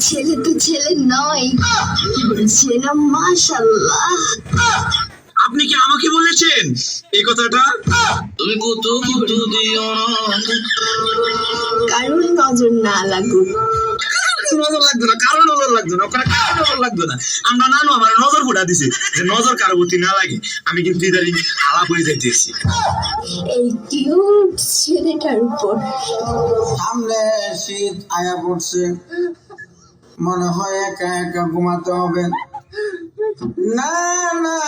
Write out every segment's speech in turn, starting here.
ছেলে তো ছেলে নয়। ছেলে মাশাল্লাহ আপনি কি আমাকে বলেছেন এই কথাটা? তুমি কুতু কুতু দিও না। কারণ নজর না লাগুক। নজর লাগতো না কারও নজর লাগতো না ওখানে কারও নজর লাগতো না। আমরা নানু আমার নজর ফুটা দিছে যে নজর কারও প্রতি না লাগে আমি কিন্তু ইদারিং আলাপ হয়ে যাইতেছি। এই কিউট ছেলেটার উপর। সামনে শীত আয়া পড়ছে। মনে হয় একা একা ঘুমাতে হবে। না না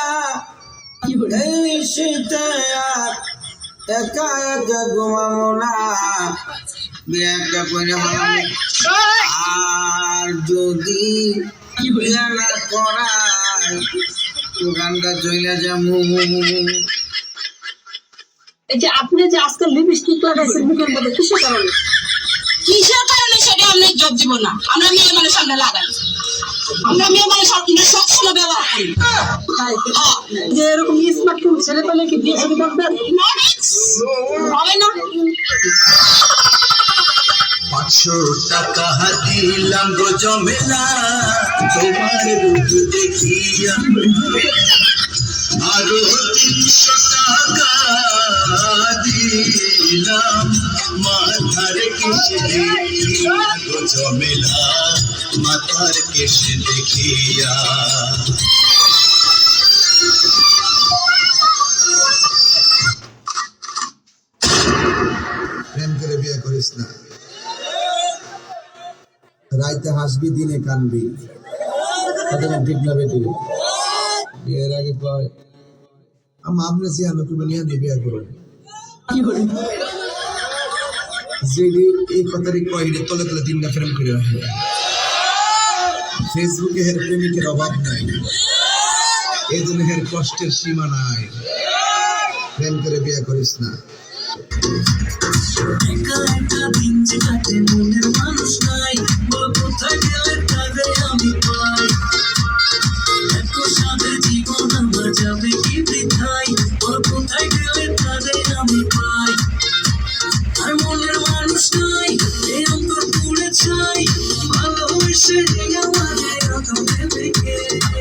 এই শীতে আর একা একা ঘুমাবো না। বিয়ে একটা করে যদি না করায় এই যে আপনি যে আজকে লিপস্টিক লাগাইছেন মুখের মধ্যে কিসের কারণে? কিসের কারণে সেটা আমরা জব দিব না। আমরা মেয়ে মানুষ সামনে লাগাই। আমরা মেয়ে মানুষ সামনে সবসময় ব্যবহার করি। যে এরকম স্মার্টফোন ছেলে পেলে কি বিয়ে শাদী করবেন হবে না? পাঁচশো টাকা দিলাম গো জমেলা? তোমার রূপ দেখিয়া আরও তিনশো টাকা দিলাম মাথার কেশে দেখিয়া জমেলা, মাথার কেশে দেখিয়া। প্রেম করে বিয়ে করিস না। রাইতে হাসবি দিনে কানবি। ঠিক না বেটি? বিয়ের আগে কয় আম্মা আপনি নিয়ে করো? যেটি এই কথাটি কয় এটা তলে তলে তিনটা প্রেম করে রাখে ফেসবুকে হের প্রেমিকের অভাব নাই। এই জন্য হের কষ্টের সীমা নাই। প্রেম করে বিয়া করিস না। 是要我来摇头，别别别。